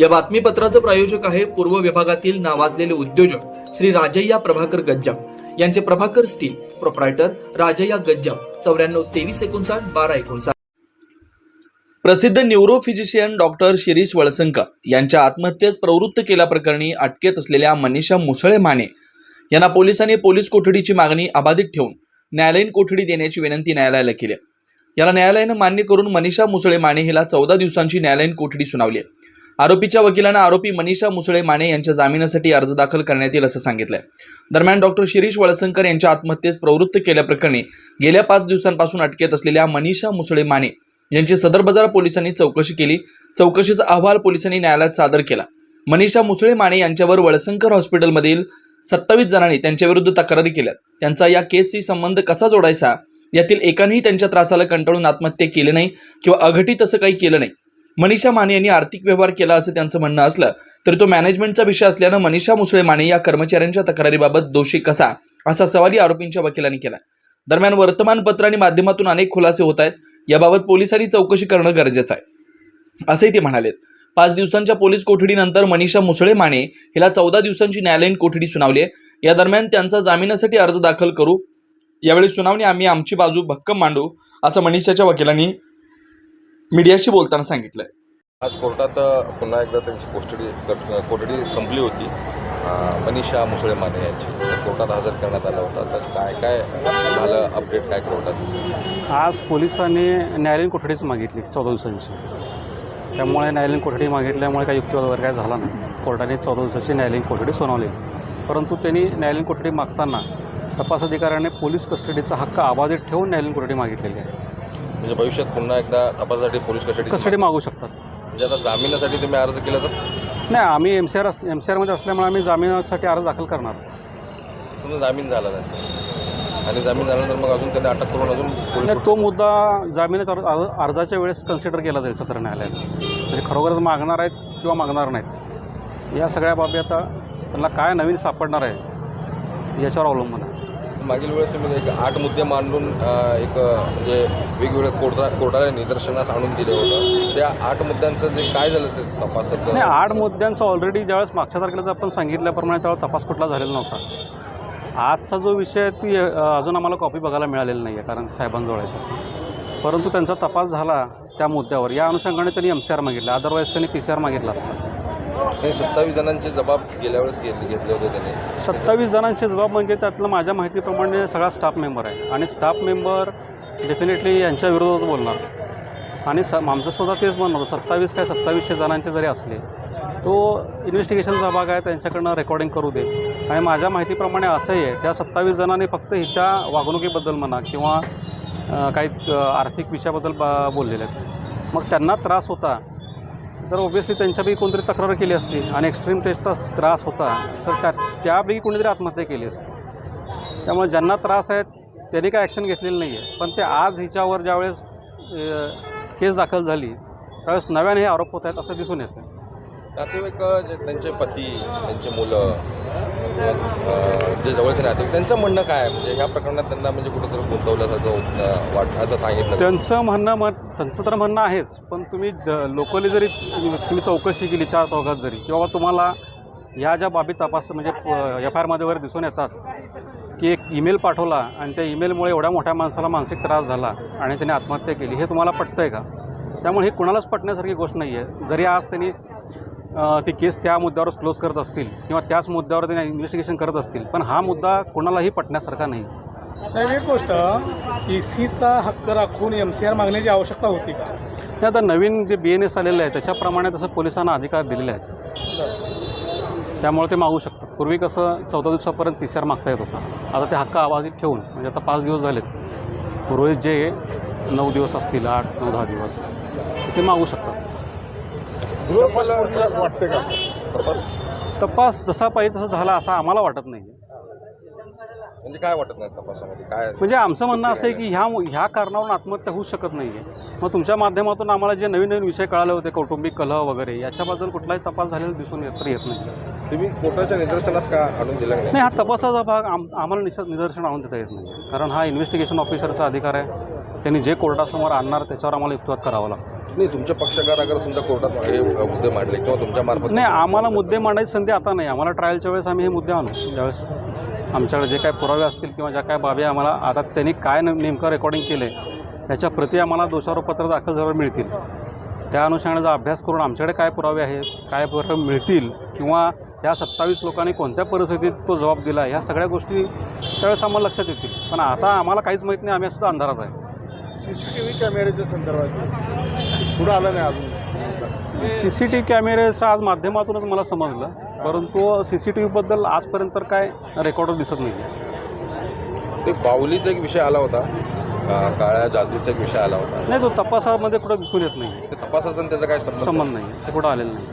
या बातमीपत्राचं प्रायोजक आहे पूर्व विभागातील नावाजलेले उद्योजक श्री राजय्या प्रभाकर गज्जाम. यांचे प्रभाकर स्टील प्रोप्रायटर राजय्या गज्जाम. चौऱ्याण्णव तेवीस एकोणसाठ बारा एकोणसाठ. प्रसिद्ध न्यूरोफिजिशियन डॉक्टर शिरीष वळसंका यांच्या आत्महत्येस प्रवृत्त केल्याप्रकरणी अटकेत असलेल्या मनीषा मुसळे माने यांना पोलिसांनी पोलीस कोठडीची मागणी अबाधित ठेवून न्यायालयीन कोठडी देण्याची विनंती न्यायालयाला केली. याला न्यायालयानं मान्य करून मनीषा मुसळे माने हिला चौदा दिवसांची न्यायालयीन कोठडी सुनावली आहे. आरोपीच्या वकिलानं आरोपी मनीषा मुसळे माने यांच्या जामिनासाठी अर्ज दाखल करण्यात येईल असं सांगितलंय. दरम्यान डॉक्टर शिरीष वळसंकर यांच्या आत्महत्येस प्रवृत्त केल्याप्रकरणी गेल्या पाच दिवसांपासून अटकेत असलेल्या मनीषा मुसळे माने यांची सदर बाजार पोलिसांनी चौकशी केली. चौकशीचा अहवाल पोलिसांनी न्यायालयात सादर केला. मनीषा मुसळे माने यांच्यावर वळसंकर हॉस्पिटलमधील सत्तावीस जणांनी त्यांच्याविरुद्ध तक्रारी केल्यात. त्यांचा या केसशी संबंध कसा जोडायचा? यातील एकानेही त्यांच्या त्रासाला कंटाळून आत्महत्या केली नाही किंवा अघटित असं काही केलं नाही. मनीषा माने यांनी आर्थिक व्यवहार केला असं त्यांचं म्हणणं असलं तरी तो मॅनेजमेंटचा विषय असल्यानं मनीषा मुसळे माने या कर्मचाऱ्यांच्या तक्रारीबाबत दोषी कसा? असा सवालही आरोपींच्या वकिलांनी केला. दरम्यान वर्तमानपत्र आणि माध्यमातून अनेक खुलासे होत आहेत. याबाबत पोलिसांनी चौकशी करणं गरजेचं आहे. असंही ते म्हणालेत. पाच दिवसांच्या पोलीस कोठडीनंतर मनीषा मुसळे माने हिला चौदा दिवसांची न्यायालयीन कोठडी सुनावली आहे. या दरम्यान त्यांचा जामिनासाठी अर्ज दाखल करू. यावेळी सुनावणी आम्ही आमची बाजू भक्कम मांडू असं मनीषाच्या वकिलांनी मीडियाशी बोलताना सांगितलंय. आज कोर्टात पुन्हा एकदा त्यांची कोठडी कट- कोठडी संपली होती. मनीषा मुसळे माने यांची कोर्टात हजर करण्यात आला होता. तर काय काय झालं? अपडेट काय कोर्टात आज पोलिसांनी न्यायालयीन कोठडीच मागितली चौदा दिवसांची. त्यामुळे न्यायालयीन कोठडी मागितल्यामुळे काही युक्तिवाद वगैरे काय झाला नाही. कोर्टाने चौदा दिवसाची न्यायालयीन कोठडी सुनावली. परंतु त्यांनी न्यायालयीन कोठडी मागताना तपास अधिकाऱ्याने पोलीस कस्टडीचा हक्क अबाधित ठेवून न्यायालयीन कोठडी मागितलेली आहे. म्हणजे भविष्यात पुन्हा एकदा तपासासाठी पोलीस कस्टडी कस्टडी मागू शकतात? म्हणजे आता जामिनासाठी तुम्ही अर्ज केला तर? नाही आम्ही M C R M C आरमध्ये असल्यामुळे आम्ही जामिनासाठी अर्ज दाखल करणार. तुमचा जामीन झाला त्यांचा आणि जामीन झाल्यानंतर मग अजून त्यांनी अटक करून अजून पोलीस नाही तो मुद्दा अर्ज- अर्ज- अर्जाच्या वेळेस कन्सिडर केला जाईल सत्र न्यायालयात. म्हणजे खरोखरच मागणार आहेत किंवा मागणार नाहीत. या सगळ्या बाबी आता त्यांना काय नवीन सापडणार आहे याच्यावर अवलंबून आहे. मागील वेळेस तुम्ही एक आठ मुद्दे मांडून एक म्हणजे वेगवेगळ्या कोर्टा कोर्टाला निदर्शनास आणून दिलं होतं. त्या आठ मुद्द्यांचं जे काय झालं ते तपासात नाही आठ मुद्द्यांचा ऑलरेडी ज्यावेळेस मागच्या तारखेला जर आपण सांगितल्याप्रमाणे त्यावेळेस तपास कुठला झालेला नव्हता. आजचा जो विषय आहे ती अजून आम्हाला कॉपी बघायला मिळालेली नाही आहे कारण साहेबांजवळ आहे. परंतु त्यांचा तपास झाला त्या मुद्द्यावर. या अनुषंगाने त्यांनी एम सी आर मागितला. अदरवाईज त्यांनी पी सी आर मागितला असता. हे सत्तावीस जणांचे जबाब गेल्या वेळेस घेतले घेतले होते त्यांनी. सत्तावीस जणांचे जबाब म्हणजे त्यातलं माझ्या माहितीप्रमाणे सगळा स्टाफ मेंबर आहे. आणि स्टाफ मेंबर डेफिनेटली यांच्या विरोधात बोलणार. आणि स आमचंसुद्धा तेच म्हणणं होतं. सत्तावीस काय सत्तावीसशे जणांचे जरी असले तो इन्व्हेस्टिगेशनचा भाग आहे त्यांच्याकडनं रेकॉर्डिंग करू दे. आणि माझ्या माहितीप्रमाणे असंही आहे त्या सत्तावीस जणांनी फक्त हिच्या वागणुकीबद्दल म्हणा किंवा काही आर्थिक विषयाबद्दल बा बोललेले आहेत. मग त्यांना त्रास होता तर ऑब्व्हियसली त्यांच्यापैकी कोणतरी तक्रार केली असती आणि एक्स्ट्रीम टेस्टचा त्रास होता तर त्या त्यापैकी कोणीतरी आत्महत्या केली असती. त्यामुळे ज्यांना त्रास आहे त्यांनी काय ॲक्शन घेतलेली नाही आहे पण ते आज हिच्यावर ज्यावेळेस केस दाखल झाली त्यावेळेस नव्याने हे आरोप होत आहेत असं दिसून येतं नातेवाईक जे त्यांचे पती त्यांचे मुलं जे जवळचे नातेवाईक त्यांचं म्हणणं काय? म्हणजे ह्या प्रकरणात त्यांना म्हणजे कुठेतरी गुंतवल्यासारखं वाट असं सांगितलं. त्यांचं म्हणणं मग त्यांचं तर म्हणणं आहेच पण तुम्ही ज लोकली जरी तुम्ही चौकशी केली चार चौघात जरी किंवा तुम्हाला ह्या ज्या बाबी तपास म्हणजे एफ आय आरमध्ये वगैरे दिसून येतात की एक ईमेल पाठवला आणि त्या ईमेलमुळे एवढ्या मोठ्या माणसाला मानसिक त्रास झाला आणि त्याने आत्महत्या केली हे तुम्हाला पटतं आहे का? त्यामुळे हे कुणालाच पटण्यासारखी गोष्ट नाही आहे जरी आज त्यांनी ती केस त्या मुद्द्यावरच क्लोज करत असतील किंवा त्याच मुद्द्यावर त्यांनी इन्व्हेस्टिगेशन करत असतील. पण हा मुद्दा कुणालाही पटण्यासारखा नाही. साहेब एक गोष्ट ई सीचा हक्क राखून एम सी आर मागण्याची आवश्यकता होती का? हे आता नवीन जे बी एन एस आलेलं आहे त्याच्याप्रमाणे तसं पोलिसांना अधिकार दिलेले आहेत. त्यामुळे ते मागू शकतात. पूर्वी कसं चौदा दिवसापर्यंत पी सी आर मागता येत होता. आता ते हक्क आवाजीत ठेवून म्हणजे आता पाच दिवस झालेत. उर्वरित जे नऊ दिवस असतील आठ नऊ दहा दिवस ते मागू शकतात. वाटते का तपास? तपास जसा पाहिजे तसा झाला असा आम्हाला वाटत नाही. म्हणजे काय वाटत नाही तपासामध्ये? काय? म्हणजे आमचं म्हणणं असं आहे की ह्या ह्या कारणावरून आत्महत्या होऊ शकत नाही आहे मग तुमच्या माध्यमातून आम्हाला जे नवीन नवीन विषय कळाले होते कौटुंबिक कलह वगैरे याच्याबद्दल कुठलाही तपास झालेला दिसून येत येत नाही. तुम्ही कोर्टाच्या निदर्शनास का आणून दिला नाही? हा तपासाचा भाग आम आम्हाला निस निदर्शन आणून देता येत नाही. कारण हा इन्व्हेस्टिगेशन ऑफिसरचा अधिकार आहे. त्यांनी जे कोर्टासमोर आणणार त्याच्यावर आम्हाला युक्तिवाद करावा लागतो. नाही तुमच्या पक्षकार अगर समजा कोर्टात हे मुद्दे मांडले किंवा तुमच्या मार्फत नाही आम्हाला मुद्दे मांडायची संधी आता नाही. आम्हाला ट्रायलच्या वेळेस आम्ही हे मुद्दे आणू. ज्यावेळेस आमच्याकडे जे काय पुरावे असतील किंवा ज्या काय बाबी आम्हाला आता त्यांनी काय नेमकं रेकॉर्डिंग केलं याच्या प्रती आम्हाला दोषारोपपत्र दाखल झाल्यावर मिळतील. त्या अनुषंगाचा अभ्यास करून आमच्याकडे काय पुरावे आहेत काय पुरावे मिळतील किंवा या सत्तावीस लोकांनी कोणत्या परिस्थितीत तो जबाब दिला ह्या सगळ्या गोष्टी त्यावेळेस आम्हाला लक्षात येतील. पण आता आम्हाला काहीच माहीत नाही आम्ही सुद्धा अंधारात आहे. सी सी टी व्ही कॅमेऱ्याच्या संदर्भात पुढं आलं नाही अजून. सी सी टी व्ही कॅमेऱ्याच्या आज माध्यमातूनच मला समजलं परंतु सी सी टी व्हीबद्दल आजपर्यंत तर काय रेकॉर्ड दिसत नाही ते बाहुलीचा एक विषय आला होता. काळ्या जादूचा एक विषय आला होता. नाही तो तपासामध्ये कुठं दिसून येत नाही. ते तपासाचा आणि त्याचा काय संबंध संबंध नाही. ते कुठं आलेलं नाही.